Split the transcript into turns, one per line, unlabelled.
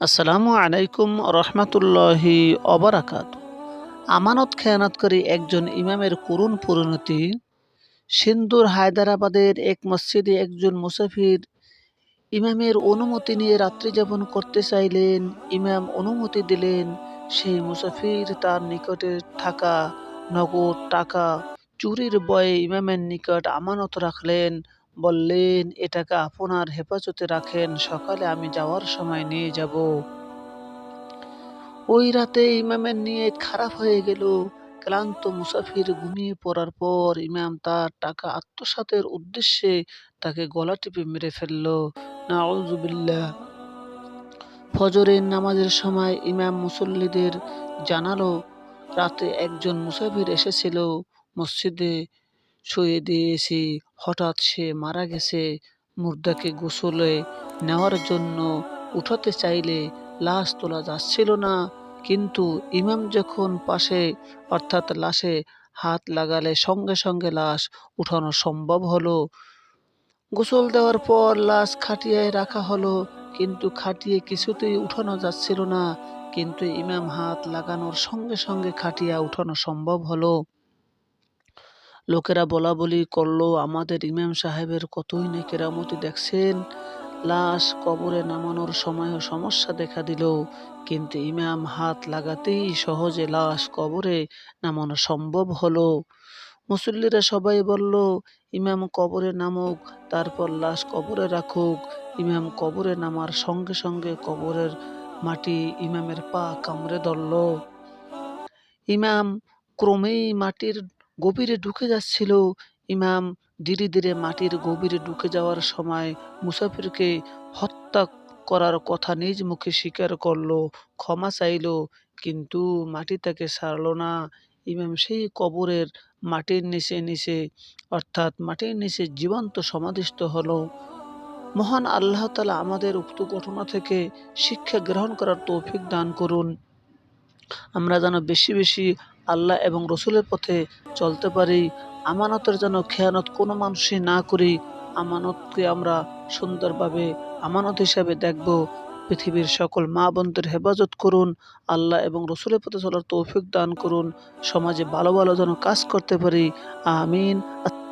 আসসালামু আলাইকুম রহমতুল্লাহি অবরাকাত। আমানত খেয়ানতকারী একজন ইমামের করুণ পরিণতি। সিন্ধুর হায়দ্রাবাদের এক মসজিদে একজন মুসাফির ইমামের অনুমতি নিয়ে রাত্রি যাপন করতে চাইলেন, ইমাম অনুমতি দিলেন, সেই মুসাফির তার নিকটে থাকা নগদ টাকা চুরির বয়ে ইমামের নিকট আমানত রাখলেন। বললেন এ টাকা আপনার হেফাজতে রাখেন, সকালে আমি যাওয়ার সময় নিয়ে যাব। ওই রাতে ইমামের নিয়ত খারাপ হয়ে গেল। ক্লান্ত মুসাফির ঘুমিয়ে পড়ার পর ইমাম তার টাকা আত্মসাতের উদ্দেশ্যে তাকে গলা টিপে মেরে ফেলল। নাউজুবিল্লাহ ফজরের নামাজের সময় ইমাম মুসল্লিদের জানালো, রাতে একজন মুসাফির এসেছিল মসজিদে শুয়ে দিয়েছি হঠাৎ সে মারা গেছে। মুর্দাকে গোসলে নেওয়ার জন্য উঠাতে চাইলে লাশ তোলা যাচ্ছিল না। কিন্তু ইমাম যখন পাশে, অর্থাৎ লাশে হাত লাগালে সঙ্গে সঙ্গে লাশ উঠানো সম্ভব হলো। গোসল দেওয়ার পর লাশ খাটিয়ায় রাখা হলো, কিন্তু খাটিয়ে কিছুতেই উঠানো যাচ্ছিল না। কিন্তু ইমাম হাত লাগানোর সঙ্গে সঙ্গে খাটিয়া উঠানো সম্ভব হলো। লোকেরা বলা বলি করল, আমাদের ইমাম সাহেবের কতই না কেরামতি দেখছেন। লাশ কবরে নামানোর সময়ও সমস্যা দেখা দিল, কিন্তু ইমাম হাত লাগাতেই সহজে লাশ কবরে নামানো সম্ভব হলো। মুসল্লিরা সবাই বলল, ইমাম কবরে নামুক, তারপর লাশ কবরে রাখুক। ইমাম কবরে নামার সঙ্গে সঙ্গে কবরের মাটি ইমামের পা কামড়ে ধরল। ইমাম ক্রমেই মাটির গভীরে ঢুকে যাচ্ছিল ইমাম ধীরে ধীরে মাটির গভীরে ঢুকে যাওয়ার সময় মুসাফিরকে হত্যা করার কথা নিজ মুখে স্বীকার করল, ক্ষমা চাইলো, কিন্তু মাটি তাকে ছাড়ল না। ইমাম সেই কবরের মাটির নিচে নিচে, অর্থাৎ মাটির নিচে জীবন্ত সমাধিস্থ হলো। মহান আল্লাহ তালা আমাদের উক্ত ঘটনা থেকে শিক্ষা গ্রহণ করার তৌফিক দান করুন। আমরা যেন বেশি বেশি আল্লাহ এবং রসুলের পথে চলতে পারি। আমানতের যেন খেয়ানত কোনো মানুষই না করি, আমানতকে আমরা সুন্দরভাবে আমানত হিসাবে দেখব। পৃথিবীর সকল মা বোনদের হেফাজত করুন, আল্লাহ এবং রসুলের পথে চলার তৌফিক দান করুন। সমাজে ভালো ভালো যেন কাজ করতে পারি। আমিন।